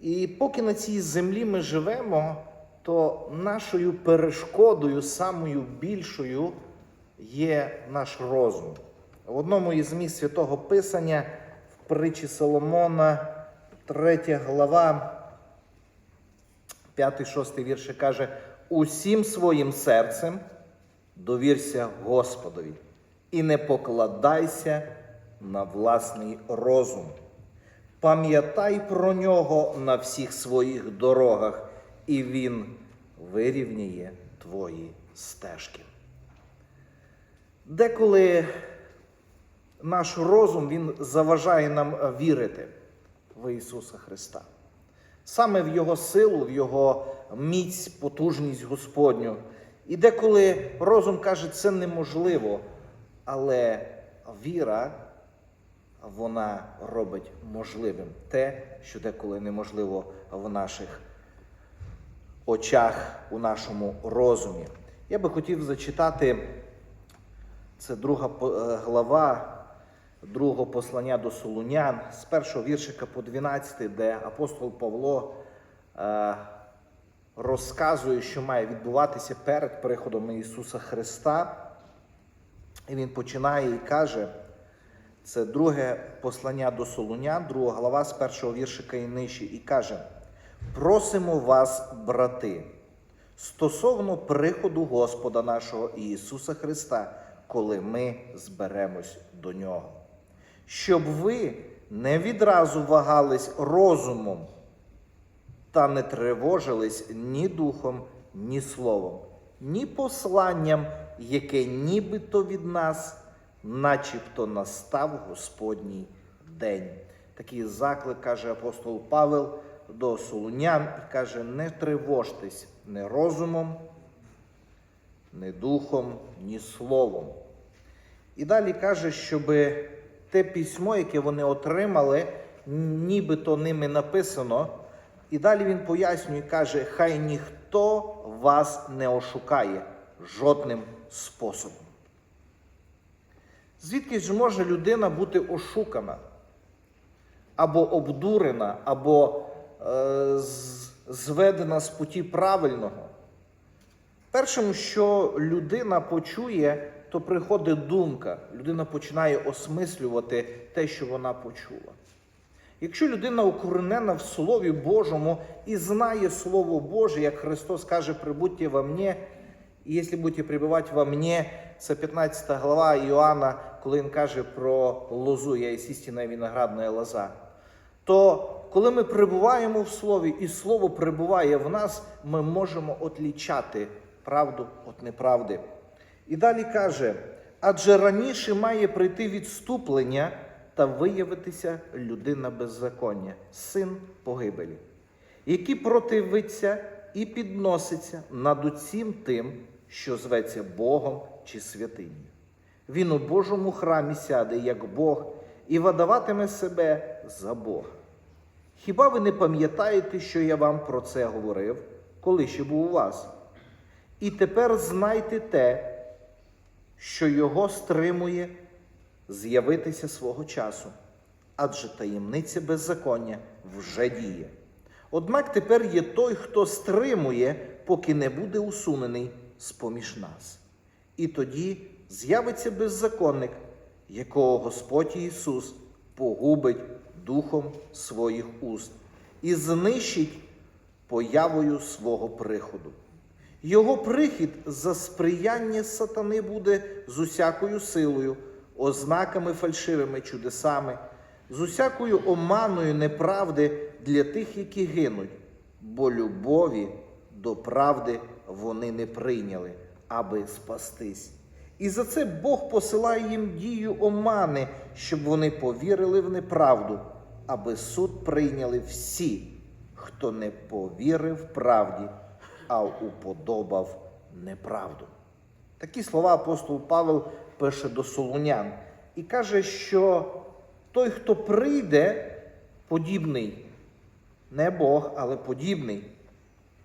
І поки на цій землі ми живемо, то нашою перешкодою, самою більшою, є наш розум. В одному із місць святого Писання в притчі Соломона, 3 глава, 5-6 вірші каже: усім своїм серцем довірся Господові і не покладайся на власний розум. Пам'ятай про нього на всіх своїх дорогах, і він вирівняє твої стежки. Деколи наш розум він заважає нам вірити в Ісуса Христа. Саме в Його силу, в Його міць, потужність Господню. І деколи розум каже, це неможливо, але віра, вона робить можливим те, що деколи неможливо в наших очах, у нашому розумі. Я би хотів зачитати це друга е, глава другого послання до Солунян з першого віршика по 12, де апостол Павло е, розказує, що має відбуватися перед приходом Ісуса Христа. І він починає і каже, це друге послання до Солунян, друга глава з першого віршика і нижче, і каже: Просимо вас, брати, стосовно приходу Господа нашого Ісуса Христа, коли ми зберемось до Нього, щоб ви не відразу вагались розумом та не тривожились ні духом, ні словом, ні посланням, яке нібито від нас, начебто настав Господній день. Такий заклик каже апостол Павел до Солунян і каже: не тривожтесь не розумом, не духом, ні словом. І далі каже, щоб те письмо, яке вони отримали, нібито ними написано. І далі він пояснює, каже, хай ніхто вас не ошукає жодним способом. Звідки ж може людина бути ошукана, або обдурена, або е, зведена з путі правильного? Першим, що людина почує, то приходить думка. Людина починає осмислювати те, що вона почула. Якщо людина укоренена в Слові Божому і знає Слово Боже, як Христос каже, прибудьте во мне, і якщо будете прибувати во мне, це 15 глава Іоанна, коли він каже про лозу, я є істинна виноградна лоза, то коли ми перебуваємо в Слові і Слово перебуває в нас, ми можемо отлічати правду від неправди. І далі каже: адже раніше має прийти відступлення та виявитися людина беззаконня, син погибелі, який противиться і підноситься над усім тим, що зветься Богом чи святиню. Він у Божому храмі сяде, як Бог, і видаватиме себе за Бога. Хіба ви не пам'ятаєте, що я вам про це говорив, коли ще був у вас? І тепер знайте те, що його стримує з'явитися свого часу, адже таємниця беззаконня вже діє. Однак тепер є той, хто стримує, поки не буде усунений з-поміж нас. І тоді з'явиться беззаконник, якого Господь Ісус погубить духом своїх уст і знищить появою свого приходу. Його прихід за сприяння сатани буде з усякою силою, ознаками фальшивими чудесами, з усякою оманою неправди для тих, які гинуть, бо любові до правди вони не прийняли, аби спастись. І за це Бог посилає їм дію омани, щоб вони повірили в неправду, аби суд прийняли всі, хто не повірив правді, а уподобав неправду. Такі слова апостол Павел пише до Солунян і каже, що той, хто прийде, подібний, не Бог, але подібний,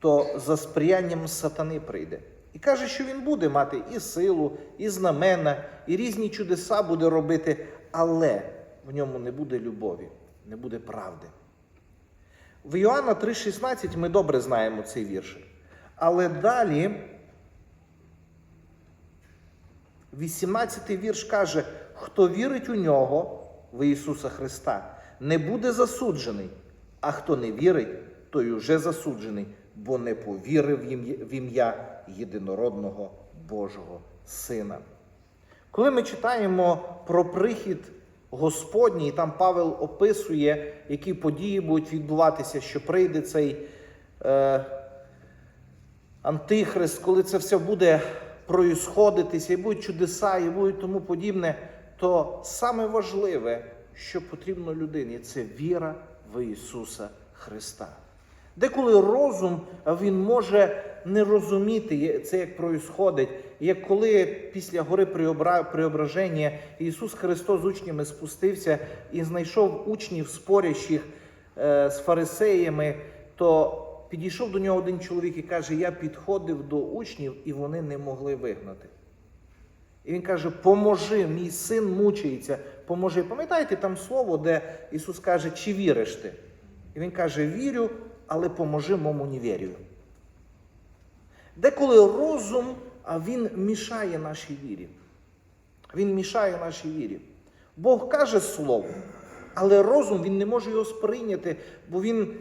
то за сприянням сатани прийде. І каже, що він буде мати і силу, і знамена, і різні чудеса буде робити, але в ньому не буде любові, не буде правди. В Іоанна 3,16 ми добре знаємо цей віршик. Але далі 18 й вірш каже: хто вірить у нього, в Ісуса Христа, не буде засуджений, а хто не вірить, той уже засуджений, бо не повірив в ім'я- єдинородного Божого Сина. Коли ми читаємо про прихід Господній, і там Павел описує, які події будуть відбуватися, що прийде цей е, антихрист, коли це все буде проїсходитися, і будуть чудеса, і будуть тому подібне, то саме важливе, що потрібно людині, це віра в Ісуса Христа. Деколи розум він може не розуміти це, як проїсходить, як коли після гори Преобра- преображення Ісус Христос з учнями спустився і знайшов учнів спорящих е, з фарисеями, то підійшов до нього один чоловік і каже: Я підходив до учнів, і вони не могли вигнати. І він каже: Поможи, мій син мучається, поможи. Пам'ятаєте там слово, де Ісус каже, чи віриш ти? І він каже: Вірю, але поможи моєму невірію. Деколи розум, а він мішає нашій вірі. Він мішає нашій вірі. Бог каже слово, але розум він не може його сприйняти, бо він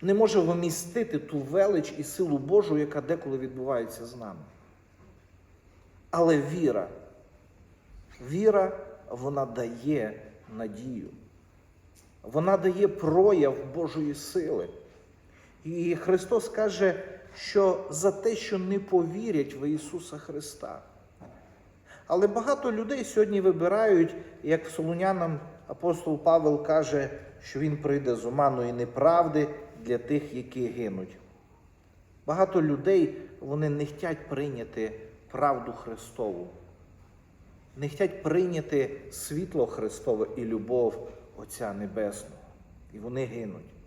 не може вмістити ту велич і силу Божу, яка деколи відбувається з нами. Але віра, віра, вона дає надію. Вона дає прояв Божої сили. І Христос каже, що за те, що не повірять в Ісуса Христа. Але багато людей сьогодні вибирають, як солунянам апостол Павел каже, що він прийде з оманої неправди для тих, які гинуть. Багато людей вони не хочуть прийняти правду Христову, не хочуть прийняти світло Христове і любов Отця Небесного. І вони гинуть.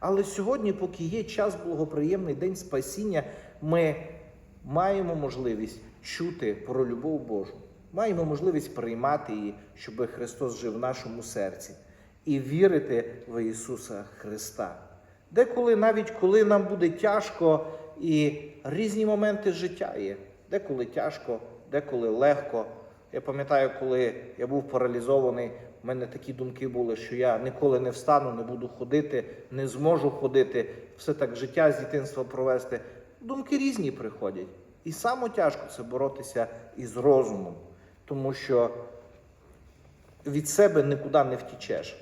Але сьогодні, поки є час благоприємний день спасіння, ми маємо можливість чути про любов Божу, маємо можливість приймати її, щоб Христос жив в нашому серці, і вірити в Ісуса Христа. Деколи, навіть коли нам буде тяжко, і різні моменти життя є, деколи тяжко, деколи легко. Я пам'ятаю, коли я був паралізований, в мене такі думки були, що я ніколи не встану, не буду ходити, не зможу ходити, все так життя з дитинства провести. Думки різні приходять. І саме тяжко це боротися із розумом, тому що від себе нікуди не втічеш.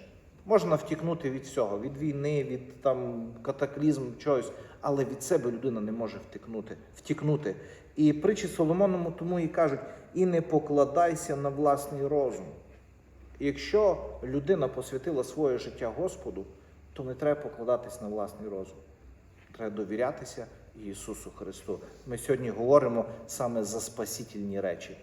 Можна втікнути від всього, від війни, від там катаклізм, чогось, але від себе людина не може втікнути. втікнути. І притчі Соломоному тому і кажуть: і не покладайся на власний розум. Якщо людина посвятила своє життя Господу, то не треба покладатись на власний розум. Треба довірятися Ісусу Христу. Ми сьогодні говоримо саме за спасительні речі,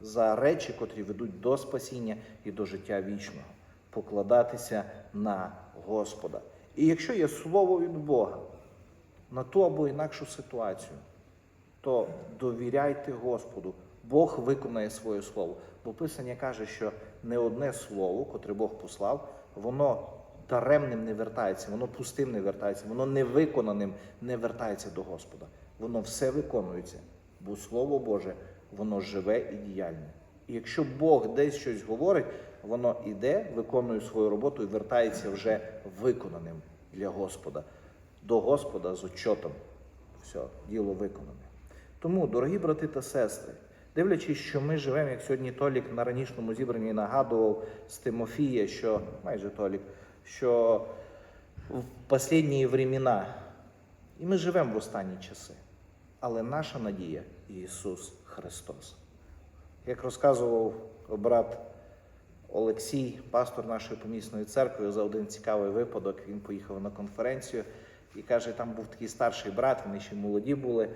за речі, котрі ведуть до спасіння і до життя вічного. Покладатися на Господа. І якщо є слово від Бога на ту або інакшу ситуацію, то довіряйте Господу. Бог виконає своє слово. Бо Писання каже, що не одне слово, котре Бог послав, воно даремним не вертається, воно пустим не вертається, воно невиконаним не вертається до Господа. Воно все виконується, бо Слово Боже, воно живе і діяльне. І якщо Бог десь щось говорить, воно іде, виконує свою роботу і вертається вже виконаним для Господа, до Господа з отчотом. Все, діло виконане. Тому, дорогі брати та сестри, дивлячись, що ми живемо, як сьогодні Толік на ранішньому зібранні нагадував з Тимофія, що майже Толік, що в останні времена, і ми живемо в останні часи, але наша надія Ісус Христос. Як розказував брат Олексій, пастор нашої помісної церкви, за один цікавий випадок, він поїхав на конференцію і каже, там був такий старший брат, вони ще молоді були.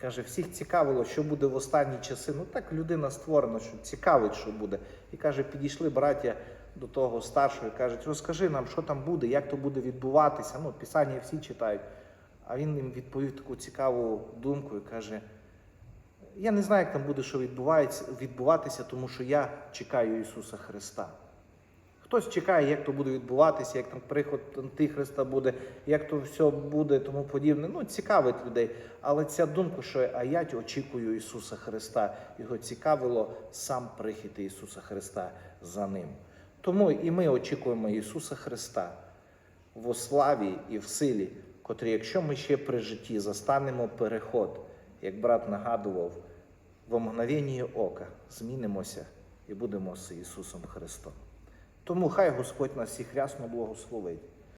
Каже, всіх цікавило, що буде в останні часи. Ну так людина створена, що цікавить, що буде. І каже, підійшли браття до того старшого і кажуть, розкажи нам, що там буде, як то буде відбуватися. Ну, писання всі читають. А він їм відповів таку цікаву думку і каже: я не знаю, як там буде, що відбуватися, тому що я чекаю Ісуса Христа. Хтось чекає, як то буде відбуватися, як там приход Антихриста буде, як то все буде, тому подібне. Ну, цікавить людей. Але ця думка, що а я очікую Ісуса Христа, його цікавило сам прихід Ісуса Христа за ним. Тому і ми очікуємо Ісуса Христа в славі і в силі, котрі, якщо ми ще при житті застанемо переход, як брат нагадував, в мгновенні ока змінимося і будемо з Ісусом Христом. Тому хай Господь нас всіх рясно благословить.